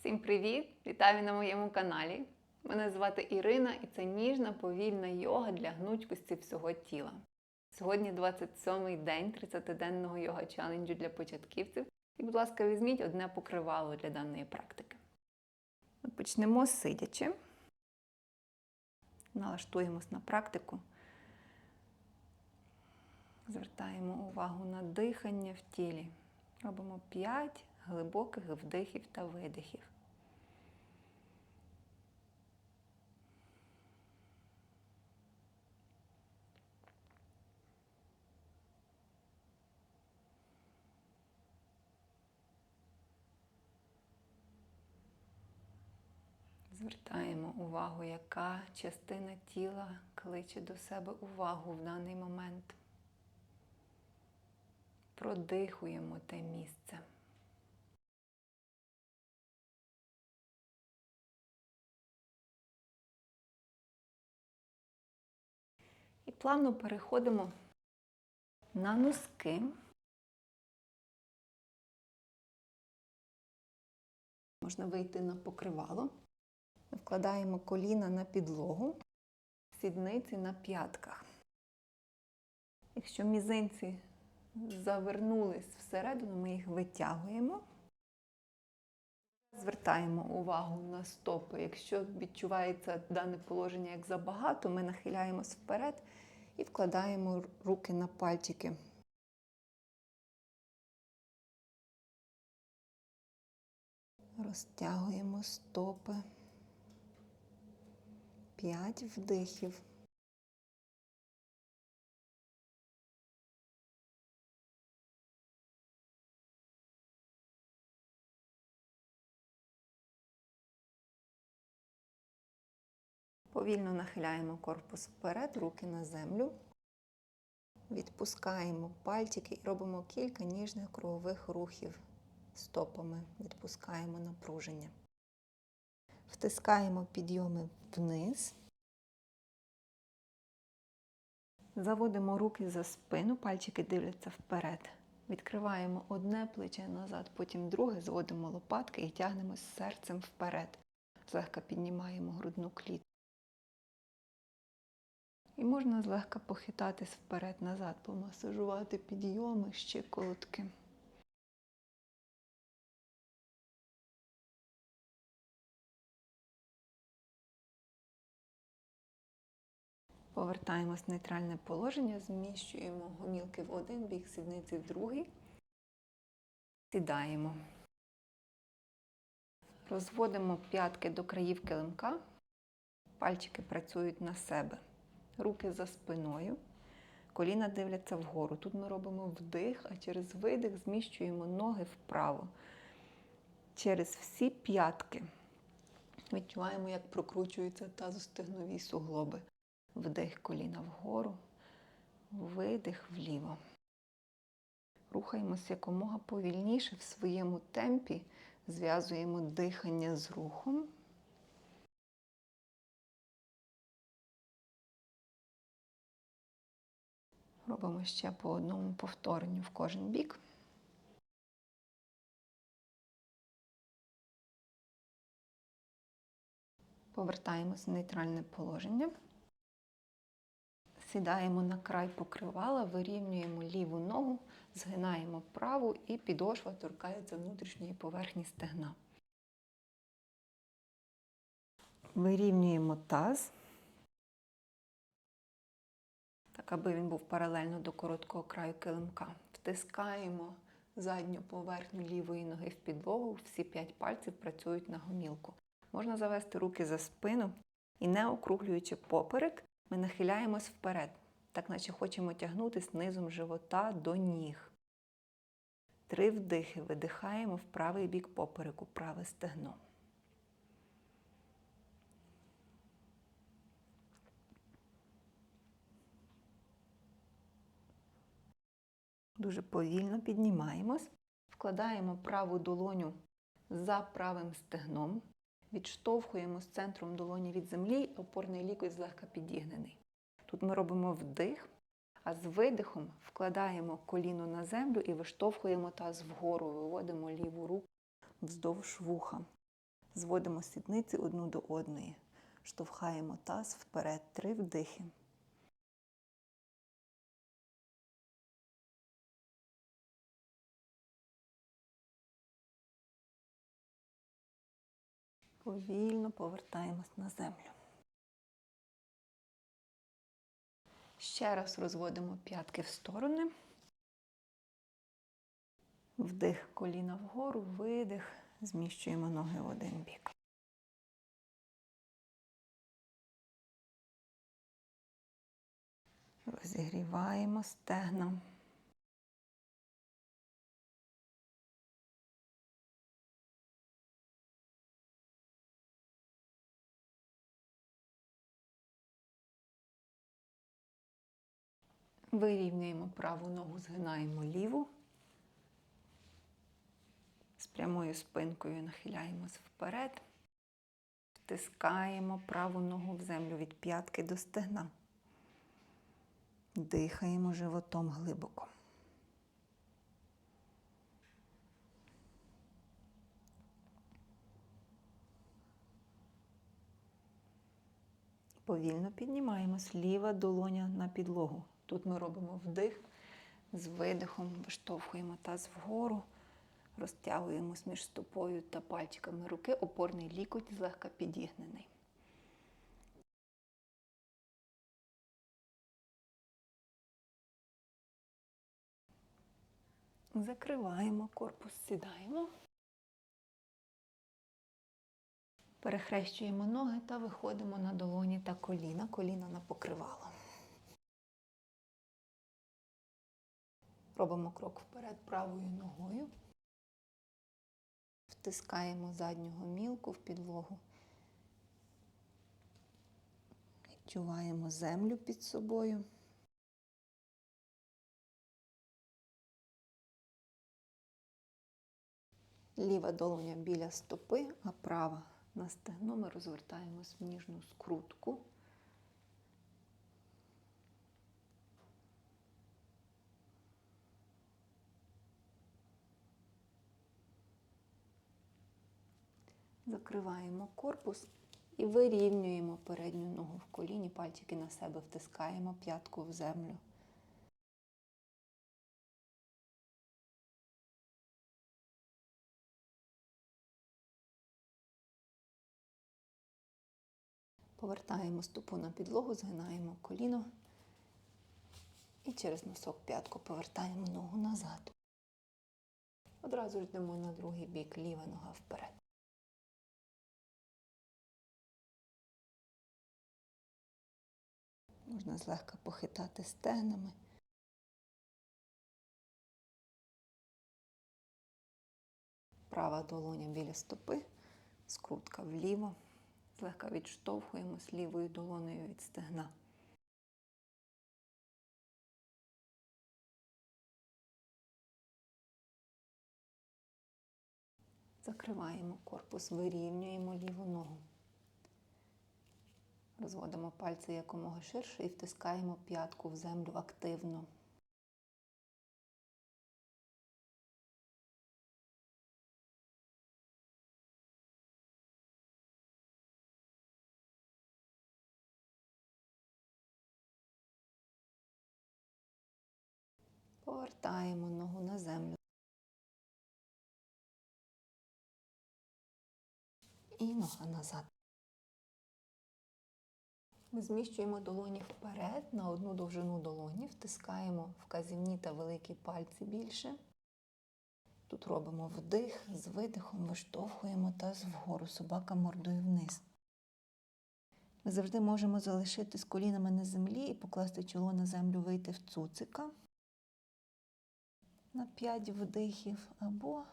Всім привіт! Вітаю на моєму каналі. Мене звати Ірина і це ніжна повільна йога для гнучкості всього тіла. Сьогодні 27-й день 30-денного йога челенджу для початківців. І, будь ласка, візьміть одне покривало для даної практики. Почнемо сидячи. Налаштуємось на практику. Звертаємо увагу на дихання в тілі. Робимо 5 глибоких вдихів та видихів. Звертаємо увагу, яка частина тіла кличе до себе увагу в даний момент. Продихуємо те місце. Плавно переходимо на носки. Можна вийти на покривало. Вкладаємо коліна на підлогу, сідниці на п'ятках. Якщо мізинці завернулись всередину, ми їх витягуємо. Звертаємо увагу на стопи. Якщо відчувається дане положення як забагато, ми нахиляємось вперед і вкладаємо руки на пальчики. Розтягуємо стопи. П'ять вдихів. Повільно нахиляємо корпус вперед, руки на землю. Відпускаємо пальчики і робимо кілька ніжних кругових рухів стопами. Відпускаємо напруження. Втискаємо підйоми вниз. Заводимо руки за спину, пальчики дивляться вперед. Відкриваємо одне плече назад, потім друге, зводимо лопатки і тягнемось серцем вперед. Злегка піднімаємо грудну клітку. І можна злегка похитатись вперед-назад, помасажувати підйоми, щиколотки. Повертаємось в нейтральне положення, зміщуємо гомілки в один бік, сідниці в другий. Сідаємо. Розводимо п'ятки до країв килимка. Пальчики працюють на себе. Руки за спиною. Коліна дивляться вгору. Тут ми робимо вдих, а через видих зміщуємо ноги вправо. Через всі п'ятки. Відчуваємо, як прокручуються тазостегнові суглоби. Вдих коліна вгору, видих вліво. Рухаємося якомога повільніше в своєму темпі, зв'язуємо дихання з рухом. Робимо ще по одному повторенню в кожен бік. Повертаємось в нейтральне положення. Сідаємо на край покривала, вирівнюємо ліву ногу, згинаємо праву і підошва торкається внутрішньої поверхні стегна. Вирівнюємо таз, так аби він був паралельно до короткого краю килимка. Втискаємо задню поверхню лівої ноги в підлогу, всі п'ять пальців працюють на гомілку. Можна завести руки за спину і, не округлюючи поперек, ми нахиляємось вперед, так наче хочемо тягнутися низом живота до ніг. Три вдихи видихаємо в правий бік попереку, праве стегно. Дуже повільно піднімаємось, вкладаємо праву долоню за правим стегном, відштовхуємо з центром долоні від землі, опорний лікоть злегка підігнений. Тут ми робимо вдих, а з видихом вкладаємо коліно на землю і виштовхуємо таз вгору, виводимо ліву руку вздовж вуха. Зводимо сідниці одну до одної. Штовхаємо таз вперед. Три вдихи. Повільно повертаємось на землю. Ще раз розводимо п'ятки в сторони. Вдих коліна вгору, видих, зміщуємо ноги в один бік. Розігріваємо стегна. Вирівнюємо праву ногу, згинаємо ліву. З прямою спинкою нахиляємось вперед. Втискаємо праву ногу в землю від п'ятки до стегна. Дихаємо животом глибоко. Повільно піднімаємось. Ліва долоня на підлогу. Тут ми робимо вдих, з видихом виштовхуємо таз вгору, розтягуємось між стопою та пальчиками руки, опорний лікоть злегка підігнений. Закриваємо корпус, сідаємо. Перехрещуємо ноги та виходимо на долоні та коліна, коліна на покривало. Робимо крок вперед правою ногою. Втискаємо задню гомілку в підлогу. Відчуваємо землю під собою. Ліва долоня біля стопи, а права на стегно ми розвертаємось в ніжну скрутку. Закриваємо корпус і вирівнюємо передню ногу в коліні, пальчики на себе втискаємо п'ятку в землю. Повертаємо стопу на підлогу, згинаємо коліно і через носок п'ятку повертаємо ногу назад. Одразу йдемо на другий бік, ліва нога вперед. Можна злегка похитати стегнами. Права долоня біля стопи, скрутка вліво. Злегка відштовхуємось лівою долонею від стегна. Закриваємо корпус, вирівнюємо ліву ногу. Розводимо пальці якомога ширше і втискаємо п'ятку в землю активно. Повертаємо ногу на землю. І нога назад. Ми зміщуємо долоні вперед на одну довжину долоні, втискаємо вказівні та великі пальці більше. Тут робимо вдих, з видихом виштовхуємо таз вгору, собака мордою вниз. Ми завжди можемо залишити з колінами на землі і покласти чоло на землю, вийти в цуцика на 5 вдихів, або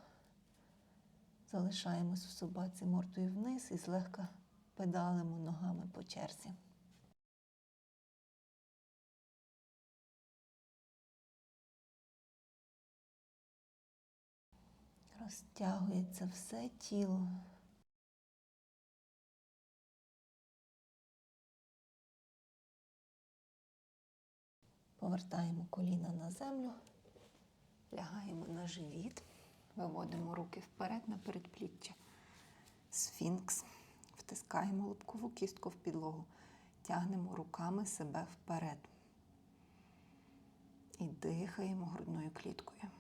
залишаємось в собаці мордою вниз і злегка педалимо ногами по черзі. Розтягується все тіло. Повертаємо коліна на землю, лягаємо на живіт, виводимо руки вперед на передпліччя. Сфінкс. Втискаємо лобкову кістку в підлогу. Тягнемо руками себе вперед. І дихаємо грудною кліткою.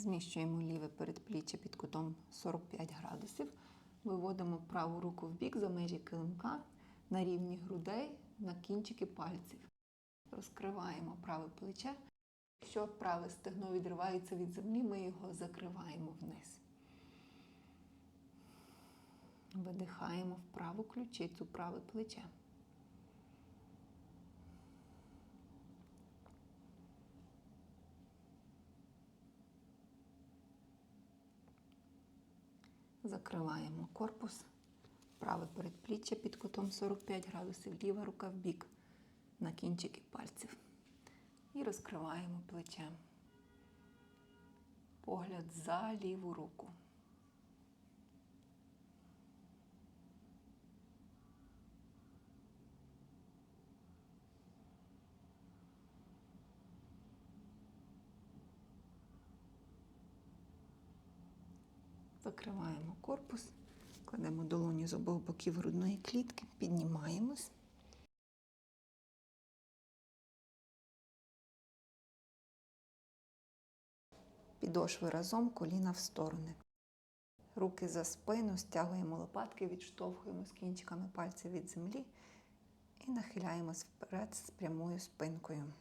Зміщуємо ліве передпліччя під кутом 45 градусів. Виводимо праву руку в бік за межі килимка на рівні грудей на кінчики пальців. Розкриваємо праве плече. Якщо праве стегно відривається від землі, ми його закриваємо вниз. Видихаємо в праву ключицю, праве плече. Закриваємо корпус, праве передпліччя під кутом 45 градусів, ліва рука в бік на кінчики пальців. І розкриваємо плече. Погляд за ліву руку. Закриваємо корпус, кладемо долоні з обох боків грудної клітки, піднімаємось. Підошви разом, коліна в сторони. Руки за спину, стягуємо лопатки, відштовхуємо з кінчиками пальців від землі і нахиляємось вперед з прямою спинкою.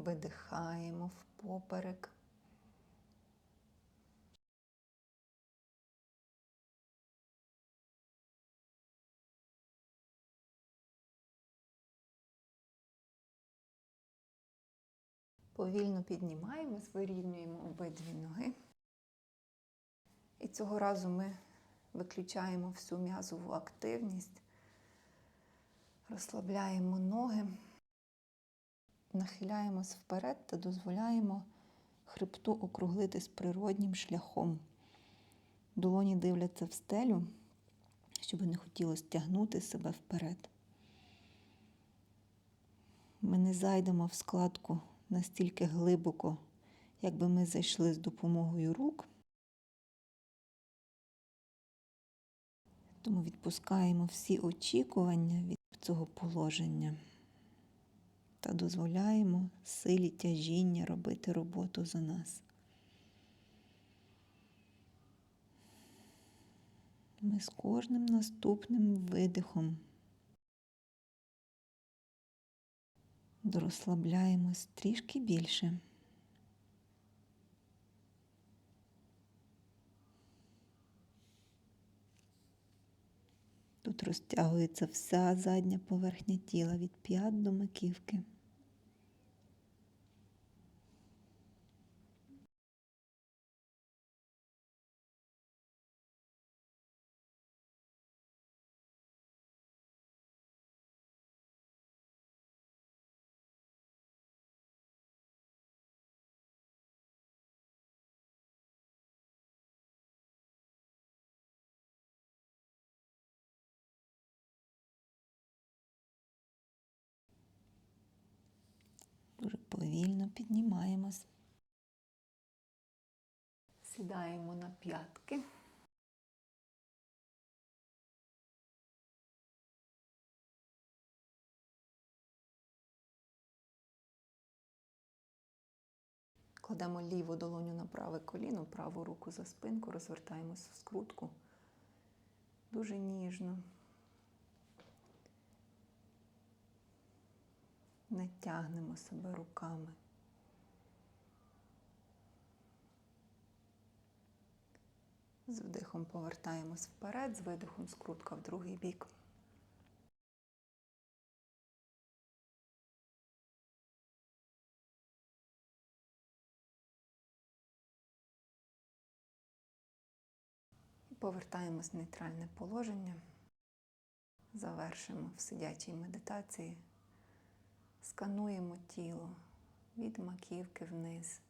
Видихаємо в поперек. Повільно піднімаємось, вирівнюємо обидві ноги. І цього разу ми виключаємо всю м'язову активність, розслабляємо ноги, нахиляємось вперед та дозволяємо хребту округлитись природнім шляхом. Долоні дивляться в стелю, щоб не хотілося тягнути себе вперед. Ми не зайдемо в складку настільки глибоко, якби ми зайшли з допомогою рук. Тому відпускаємо всі очікування від цього положення та дозволяємо силі тяжіння робити роботу за нас. Ми з кожним наступним видихом розслабляємось трішки більше. Розтягується вся задня поверхня тіла від п'ят до маківки. Повільно піднімаємось. Сідаємо на п'ятки. Кладемо ліву долоню на праве коліно, праву руку за спинку, розвертаємося в скрутку. Дуже ніжно. Не тягнемо себе руками. З вдихом повертаємось вперед, з видихом скрутка в другий бік. Повертаємось в нейтральне положення. Завершимо в сидячій медитації Скануємо тіло від маківки вниз.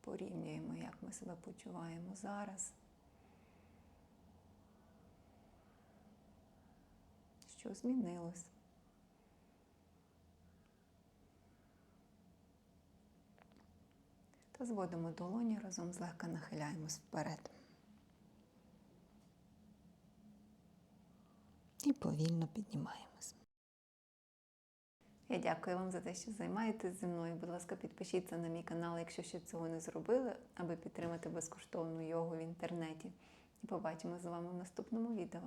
Порівнюємо, як ми себе почуваємо зараз. Що змінилось? Зводимо долоні разом злегка нахиляємось вперед. І повільно піднімаємось. Я дякую вам за те, що займаєтесь зі мною. Будь ласка, підпишіться на мій канал, якщо ще цього не зробили, аби підтримати безкоштовну йогу в інтернеті. І побачимо з вами в наступному відео.